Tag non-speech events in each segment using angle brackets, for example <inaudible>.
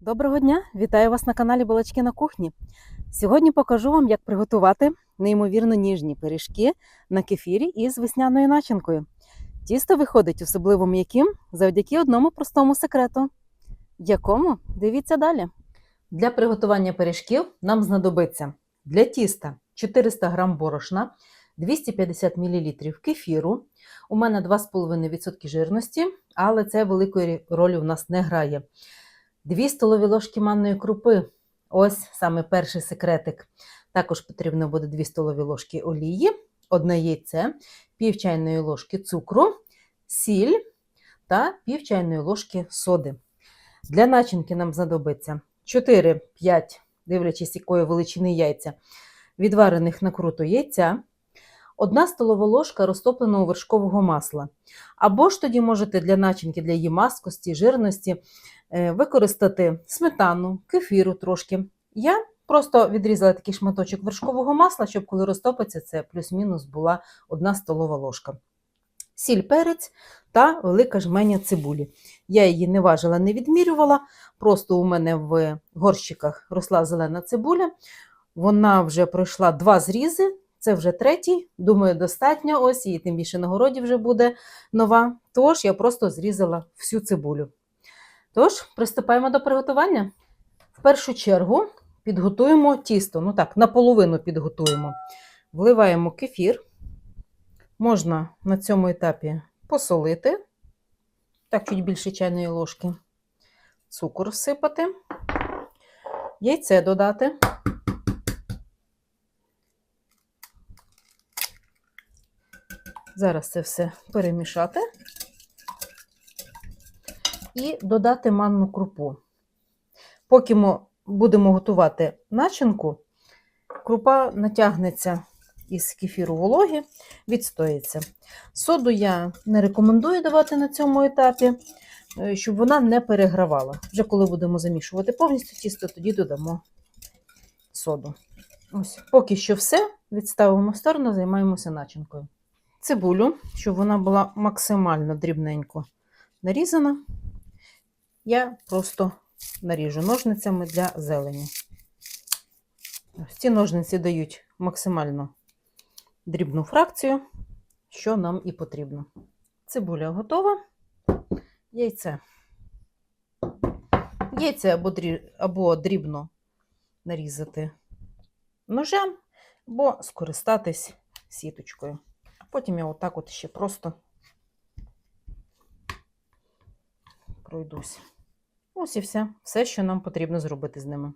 Доброго дня! Вітаю вас на каналі Балачки на кухні. Сьогодні покажу вам, як приготувати неймовірно ніжні пиріжки на кефірі із весняною начинкою. Тісто виходить особливо м'яким завдяки одному простому секрету. Якому? Дивіться далі. Для приготування пиріжків нам знадобиться для тіста 400 г борошна, 250 мл кефіру. У мене 2,5% жирності, але це великої ролі в нас не грає. 2 столові ложки манної крупи. Ось саме перший секретик. Також потрібно буде 2 столові ложки олії, одне яйце, пів чайної ложки цукру, сіль та пів чайної ложки соди. Для начинки нам знадобиться 4-5, дивлячись, якої величини яйця, відварених на круто яйця, 1 столова ложка розтопленого вершкового масла. Або ж тоді можете для начинки, для її маскості, жирності використати сметану, кефіру трошки. Я просто відрізала такий шматочок вершкового масла, щоб коли розтопиться, це плюс-мінус була 1 столова ложка. Сіль, перець та велика жменя цибулі. Я її не важила, не відмірювала. Просто у мене в горщиках росла зелена цибуля. Вона вже пройшла два зрізи. Це вже третій. Думаю, достатньо. Ось і тим більше на городі вже буде нова. Тож я просто зрізала всю цибулю. Тож, приступаємо до приготування. В першу чергу підготуємо тісто. Ну так, наполовину підготуємо. Вливаємо кефір. Можна на цьому етапі посолити, так, чуть більше чайної ложки, цукор всипати, яйце додати. Зараз це все перемішати і додати манну крупу. Поки ми будемо готувати начинку, крупа натягнеться із кефіру вологі, відстоїться. Соду я не рекомендую давати на цьому етапі, е, щоб вона не перегравала. Вже коли будемо замішувати повністю тісто, тоді додамо соду. Ось, Поки що все, відставимо в сторону, займаємося начинкою. Цибулю, щоб вона була максимально дрібненько нарізана, я просто наріжу ножницями для зелені. Ось ці ножниці дають максимально дрібну фракцію, що нам і потрібно. Цибуля готова, яйце. Яйце або, або дрібно нарізати ножем, або скористатись сіточкою. Потім я отак от ще просто пройдусь. Ось і все, все, що нам потрібно зробити з ними.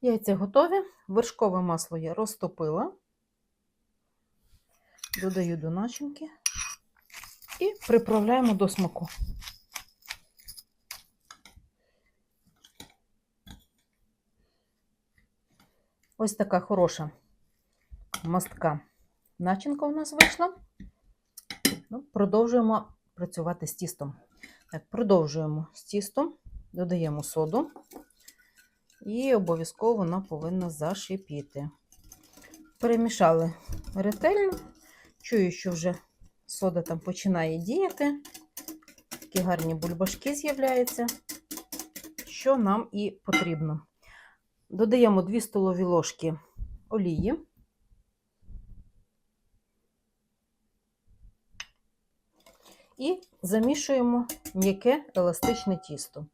Яйця готові, вершкове масло я розтопила, додаю до начинки і приправляємо до смаку. Ось така хороша мастка начинка у нас вийшла. Ну, Продовжуємо працювати з тістом. Так, Продовжуємо з тістом, додаємо соду. І обов'язково вона повинна зашипіти. Перемішали ретельно. Чую, що вже сода там починає діяти. Такі гарні бульбашки з'являються, що нам і потрібно. Додаємо 2 столові ложки олії. І замішуємо м'яке еластичне тісто.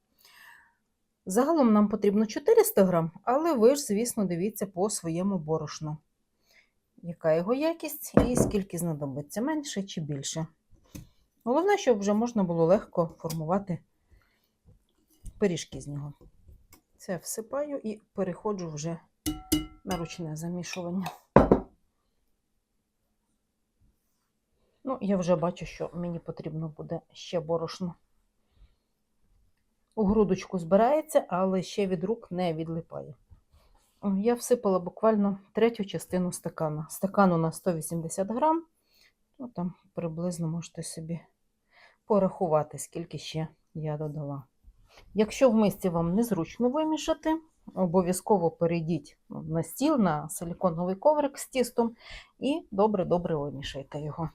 Загалом нам потрібно 400 грам, але ви ж, звісно, дивіться по своєму борошну. Яка його якість і скільки знадобиться, менше чи більше. Головне, щоб вже можна було легко формувати пиріжки з нього. Це всипаю і переходжу вже на ручне замішування. Ну, я вже бачу, що мені потрібно буде ще борошно. У грудочку збирається, але ще від рук не відлипає. Я всипала буквально третю частину стакана. Стакану на 180 грам. Ну, там приблизно можете собі порахувати, скільки ще я додала. Якщо в мисці вам незручно вимішати, обов'язково перейдіть на стіл, на силіконовий коврик з тістом і добре-добре вимішайте його.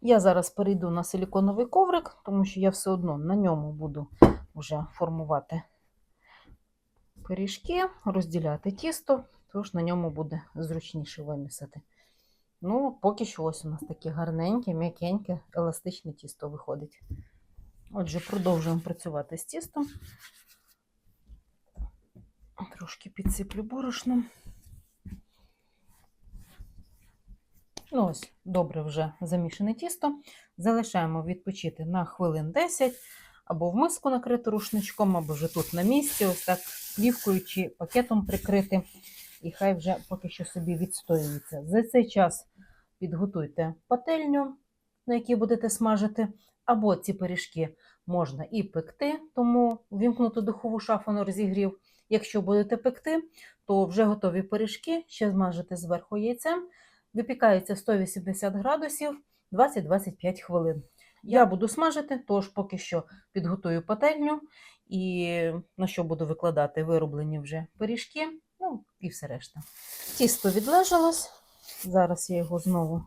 Я зараз перейду на силіконовий коврик, тому що я все одно на ньому буду вже формувати пиріжки, розділяти тісто, тож на ньому буде зручніше вимісити. Ну, поки що ось у нас таке гарненьке, м'якеньке, еластичне тісто виходить. Отже, продовжуємо працювати з тістом. Трошки підсиплю борошном. Ну, ось, добре вже замішане тісто. Залишаємо відпочити на хвилин 10 або в миску накрити рушничком, або вже тут на місці, ось так плівкою чи пакетом прикрити. І хай вже поки що собі відстоюється. За цей час підготуйте пательню, на якій будете смажити, або ці пиріжки можна і пекти, тому вімкнути духову шафу на розігрів. Якщо будете пекти, то вже готові пиріжки, ще змажете зверху яйцем. Випікається 180 градусів 20-25 хвилин. Я буду смажити, тож поки що підготую пательню і на що буду викладати вироблені вже пиріжки, ну і все решта. Тісто відлежалось. Зараз я його знову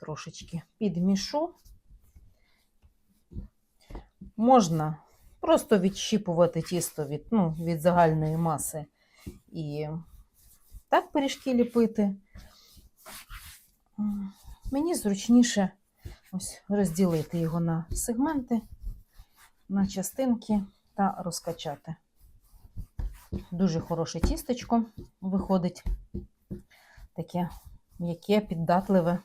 трошечки підмішу. Можна просто відщіпувати тісто від, ну, від загальної маси і так пиріжки ліпити. Мені зручніше ось розділити його на сегменти, на частинки та розкачати. Дуже хороше тістечко виходить, таке м'яке, піддатливе.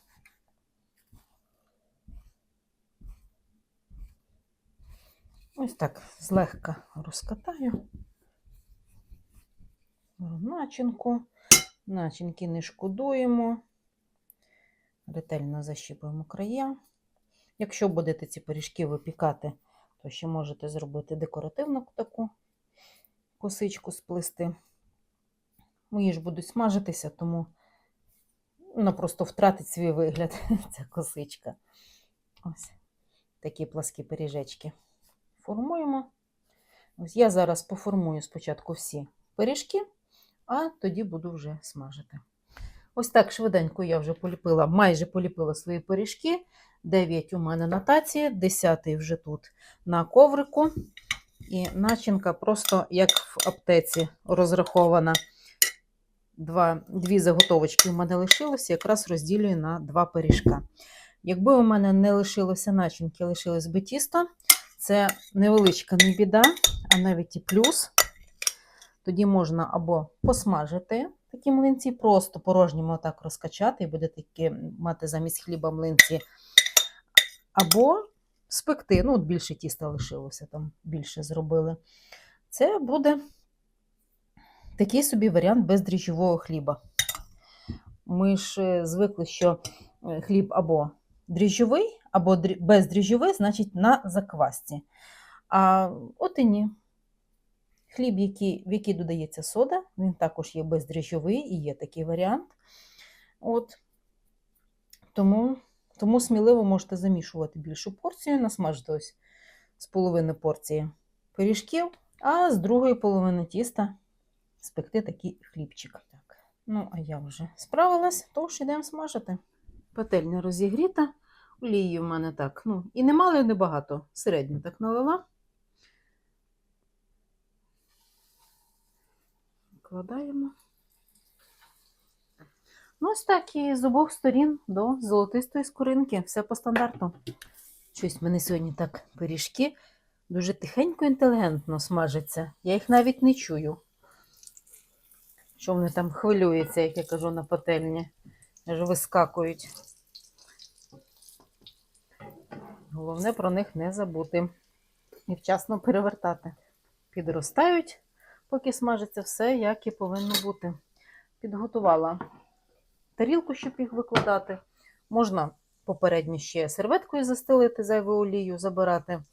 Ось так злегка розкатаю. Начинку. Начинки не шкодуємо. Ретельно защіпуємо края. Якщо будете ці пиріжки випікати, то ще можете зробити декоративну таку косичку сплести. Мої ж будуть смажитися, тому вона просто втратить свій вигляд, <laughs> ця косичка. Ось такі пласкі пиріжечки формуємо. Ось я зараз поформую спочатку всі пиріжки, а тоді буду вже смажити. Ось так швиденько я вже поліпила, майже поліпила свої пиріжки. 9 у мене на таці, 10 вже тут на коврику. І начинка просто як в аптеці розрахована. Два, Дві заготовочки у мене лишилося, якраз розділюю на два пиріжка. Якби у мене не лишилося начинки, лишилось би тісто, це невеличка не біда, а навіть і плюс. Тоді можна або посмажити такі млинці, просто порожніми отак розкачати, і буде такі мати замість хліба млинці. Або спекти, ну, от більше тіста лишилося, там більше зробили. Це буде такий собі варіант бездріжджового хліба. Ми ж е, звикли, що е, хліб або дріжджовий, або дрі- бездріжджовий, значить на заквасці. А от і ні. Хліб, який, в який додається сода, він також є бездріжджовий і є такий варіант. От. Тому, тому сміливо можете замішувати більшу порцію, насмажити ось з половини порції пиріжків, а з другої половини тіста спекти такий хлібчик. Так. Ну, а я вже справилась, тож йдемо смажити. Пательня розігріта. Олії в мене так. Ну, і немало, і небагато. Середньо так налила. Вкладаємо. Ну, ось так і з обох сторін до золотистої скоринки. Все по стандарту. Щось в мене сьогодні так пиріжки дуже тихенько, інтелігентно смажаться. Я їх навіть не чую. Що вони там хвилюються, як я кажу, на пательні. Аж вискакують. Головне про них не забути. І вчасно перевертати. Підростають, поки смажиться все, як і повинно бути. Підготувала тарілку, щоб їх викладати. Можна попередньо ще серветкою застелити зайву олію, забирати.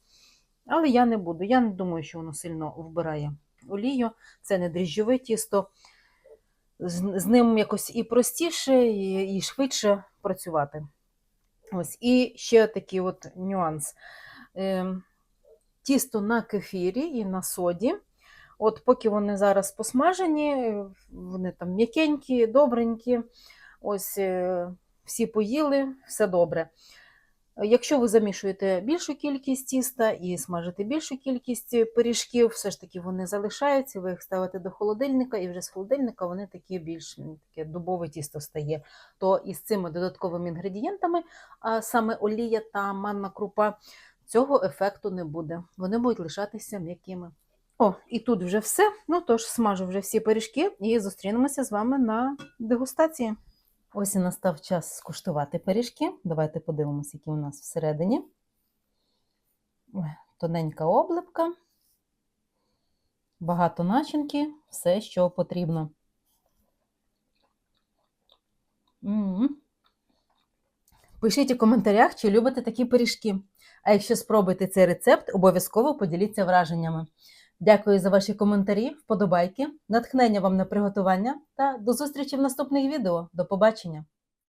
Але я не буду. Я не думаю, що воно сильно вбирає олію. Це не дріжджове тісто. З, ним якось і простіше, і, швидше працювати. Ось. І ще такий от нюанс. Е, тісто на кефірі і на соді. От поки вони зараз посмажені, вони там м'якенькі, добренькі. Ось е, всі поїли, все добре. Якщо ви замішуєте більшу кількість тіста і смажите більшу кількість пиріжків, все ж таки вони залишаються, ви їх ставите до холодильника, і вже з холодильника вони такі більш таке дубове тісто стає. То із цими додатковими інгредієнтами, а саме олія та манна крупа, цього ефекту не буде. Вони будуть лишатися м'якими. О, і тут вже все. Ну тож смажу вже всі пиріжки і зустрінемося з вами на дегустації. Ось і настав час скуштувати пиріжки. Давайте подивимося, які у нас всередині. Тоненька облипка, багато начинки, все, що потрібно. М. Пишіть у коментарях, чи любите такі пиріжки. А якщо спробуєте цей рецепт, обов'язково поділіться враженнями. Дякую за ваші коментарі, вподобайки, натхнення вам на приготування та до зустрічі в наступних відео. До побачення!